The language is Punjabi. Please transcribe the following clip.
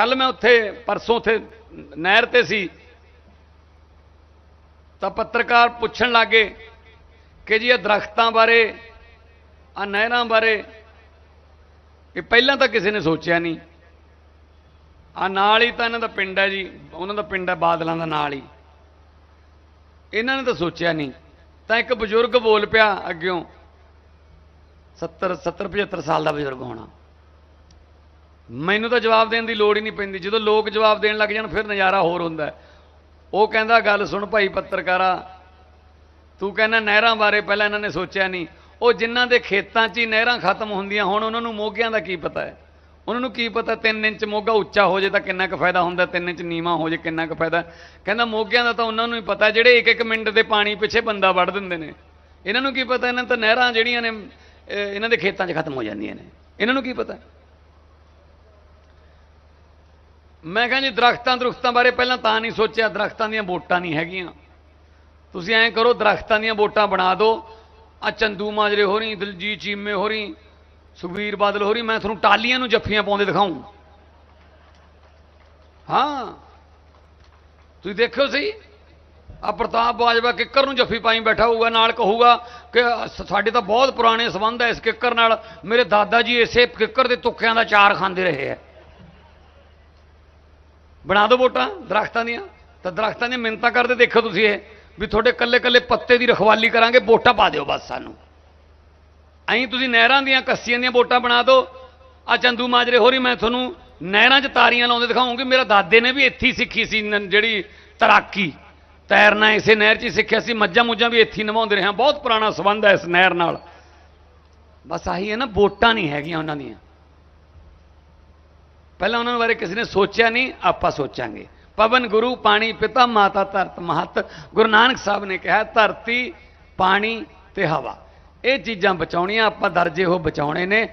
ਕੱਲ ਮੈਂ ਉੱਥੇ, ਪਰਸੋਂ ਉੱਥੇ ਨਹਿਰ ਤੇ ਸੀ। ਤਾਂ ਪੱਤਰਕਾਰ ਪੁੱਛਣ ਲੱਗੇ ਕਿ ਜੀ ਇਹ ਦਰਖਤਾਂ ਬਾਰੇ ਆ ਨਹਿਰਾਂ ਬਾਰੇ ਇਹ ਪਹਿਲਾਂ ਤਾਂ ਕਿਸੇ ਨੇ ਸੋਚਿਆ ਨਹੀਂ। ਆ ਨਾਲ ਹੀ ਤਾਂ ਇਹਨਾਂ ਦਾ ਪਿੰਡ ਹੈ ਜੀ, ਉਹਨਾਂ ਦਾ ਪਿੰਡ ਹੈ ਬਾਦਲਾਂ ਦਾ ਨਾਲ ਹੀ। ਇਹਨਾਂ ਨੇ ਤਾਂ ਸੋਚਿਆ ਨਹੀਂ। ਤਾਂ ਇੱਕ ਬਜ਼ੁਰਗ ਬੋਲ ਪਿਆ ਅੱਗਿਓਂ 70 70 75 ਸਾਲ ਦਾ ਬਜ਼ੁਰਗ ਹੋਣਾ। ਮੈਨੂੰ ਤਾਂ ਜਵਾਬ ਦੇਣ ਦੀ ਲੋੜ ਹੀ ਨਹੀਂ ਪੈਂਦੀ। ਜਦੋਂ ਲੋਕ ਜਵਾਬ ਦੇਣ ਲੱਗ ਜਾਣ, ਫਿਰ ਨਜ਼ਾਰਾ ਹੋਰ ਹੁੰਦਾ ਉਹ ਕਹਿੰਦਾ, ਗੱਲ ਸੁਣ ਭਾਈ ਪੱਤਰਕਾਰਾ, ਤੂੰ ਕਹਿੰਦਾ ਨਹਿਰਾਂ ਬਾਰੇ ਪਹਿਲਾਂ ਇਹਨਾਂ ਨੇ ਸੋਚਿਆ ਨਹੀਂ। ਉਹ ਜਿਨ੍ਹਾਂ ਦੇ ਖੇਤਾਂ 'ਚ ਹੀ ਨਹਿਰਾਂ ਖਤਮ ਹੁੰਦੀਆਂ ਹੁਣ, ਉਹਨਾਂ ਨੂੰ ਮੋਗਿਆਂ ਦਾ ਕੀ ਪਤਾ ਹੈ? ਉਹਨਾਂ ਨੂੰ ਕੀ ਪਤਾ 3 ਇੰਚ ਮੋਗਾ ਉੱਚਾ ਹੋ ਜੇ ਤਾਂ ਕਿੰਨਾ ਕੁ ਫਾਇਦਾ ਹੁੰਦਾ 3 ਇੰਚ ਨੀਵਾ ਹੋ ਜੇ ਕਿੰਨਾ ਕੁ ਫਾਇਦਾ? ਕਹਿੰਦਾ ਮੋਗਿਆਂ ਦਾ ਤਾਂ ਉਹਨਾਂ ਨੂੰ ਹੀ ਪਤਾ, ਜਿਹੜੇ ਇੱਕ ਇੱਕ ਮਿੰਟ ਦੇ ਪਾਣੀ ਪਿੱਛੇ ਬੰਦਾ ਵੜ ਦਿੰਦੇ ਨੇ। ਇਹਨਾਂ ਨੂੰ ਕੀ ਪਤਾ, ਇਹਨਾਂ ਤਾਂ ਨਹਿਰਾਂ ਜਿਹੜੀਆਂ ਨੇ ਇਹਨਾਂ ਦੇ ਖੇਤਾਂ 'ਚ ਖਤਮ ਹੋ ਜਾਂਦੀਆਂ ਨੇ। ਇਹਨਾਂ ਨੂੰ ਕੀ ਪਤਾ? ਮੈਂ ਕਹਿੰਦਾ ਜੀ, ਦਰਖਤਾਂ ਦਰਖਤਾਂ ਬਾਰੇ ਪਹਿਲਾਂ ਤਾਂ ਨਹੀਂ ਸੋਚਿਆ, ਦਰਖਤਾਂ ਦੀਆਂ ਵੋਟਾਂ ਨਹੀਂ ਹੈਗੀਆਂ। ਤੁਸੀਂ ਐਂ ਕਰੋ, ਦਰਖਤਾਂ ਦੀਆਂ ਵੋਟਾਂ ਬਣਾ ਦਿਓ ਆ ਚੰਦੂ ਮਾਜਰੇ ਹੋ ਰਹੀ ਦਿਲਜੀਤ ਚੀਮੇ ਹੋ ਰਹੀ ਸੁਖਬੀਰ ਬਾਦਲ ਹੋ ਰਹੀ ਮੈਂ ਤੁਹਾਨੂੰ ਟਾਲੀਆਂ ਨੂੰ ਜੱਫੀਆਂ ਪਾਉਂਦੇ ਦਿਖਾਉਂ ਹਾਂ। ਤੁਸੀਂ ਦੇਖਿਓ ਸਹੀ। ਆ ਪ੍ਰਤਾਪ ਬਾਜਵਾ ਕਿੱਕਰ ਨੂੰ ਜੱਫੀ ਪਾਈ ਬੈਠਾ ਹੋਊਗਾ, ਨਾਲ ਕਹੂਗਾ ਕਿ ਸਾਡੇ ਤਾਂ ਬਹੁਤ ਪੁਰਾਣੇ ਸੰਬੰਧ ਹੈ ਇਸ ਕਿੱਕਰ ਨਾਲ। ਮੇਰੇ ਦਾਦਾ ਜੀ ਇਸੇ ਕਿੱਕਰ ਦੇ ਤੁੱਕਿਆਂ ਦਾ ਚਾਰ ਖਾਂਦੇ ਰਹੇ ਹੈ ਬਣਾ ਦਿਓ ਵੋਟਾਂ, ਦਰਖਤਾਂ ਦੀਆਂ। ਤਾਂ ਦਰਖਤਾਂ ਦੀਆਂ ਮਿੰਨਤਾਂ ਕਰਦੇ ਦੇਖੋ ਤੁਸੀਂ ਇਹ, ਵੀ ਤੁਹਾਡੇ ਕੱਲੇ ਕੱਲੇ ਪੱਤੇ ਦੀ ਰਖਵਾਲੀ ਕਰਾਂਗੇ, ਵੋਟਾਂ ਪਾ ਦਿਓ ਬਸ ਸਾਨੂੰ। ਐਂ ਤੁਸੀਂ ਨਹਿਰਾਂ ਦੀਆਂ, ਕੱਸੀਆਂ ਦੀਆਂ ਵੋਟਾਂ ਬਣਾ ਦਿਓ ਆ ਚੰਦੂ ਮਾਜਰੇ ਹੋਰੀ, ਮੈਂ ਤੁਹਾਨੂੰ ਨਹਿਰਾਂ 'ਚ ਤਾਰੀਆਂ ਲਾਉਂਦੇ ਦਿਖਾਉਂਗੀ। ਮੇਰਾ ਦਾਦੇ ਨੇ ਵੀ ਇੱਥੇ ਹੀ ਸਿੱਖੀ ਸੀ ਜਿਹੜੀ ਤੈਰਾਕੀ। ਤੈਰਨਾ ਇਸੇ ਨਹਿਰ 'ਚ ਹੀ ਸਿੱਖਿਆ ਸੀ, ਮੱਝਾਂ ਮੁੱਝਾਂ ਵੀ ਇੱਥੇ ਹੀ ਨਵਾਉਂਦੇ ਰਹੇ ਹਾਂ। ਬਹੁਤ ਪੁਰਾਣਾ ਸੰਬੰਧ ਹੈ ਇਸ ਨਹਿਰ ਨਾਲ। ਬਸ ਆਹੀ ਹੈ ਨਾ, ਵੋਟਾਂ ਨਹੀਂ ਹੈਗੀਆਂ ਉਹਨਾਂ ਦੀਆਂ। ਪਹਿਲਾਂ ਉਹਨਾਂ ਬਾਰੇ ਕਿਸੇ ਨੇ ਸੋਚਿਆ ਨਹੀਂ, ਆਪਾਂ ਸੋਚਾਂਗੇ। ਪਵਨ ਗੁਰੂ, ਪਾਣੀ, ਪਿਤਾ, ਮਾਤਾ, ਧਰਤ, ਮਹਤ, ਗੁਰੂ ਨਾਨਕ ਸਾਹਿਬ ਨੇ ਕਿਹਾ, ਧਰਤੀ, ਪਾਣੀ ਤੇ ਹਵਾ। ਇਹ ਚੀਜ਼ਾਂ ਬਚਾਉਣੀਆਂ, ਆਪਾਂ ਦਰਜੇ ਉਹ ਬਚਾਉਣੇ ਨੇ।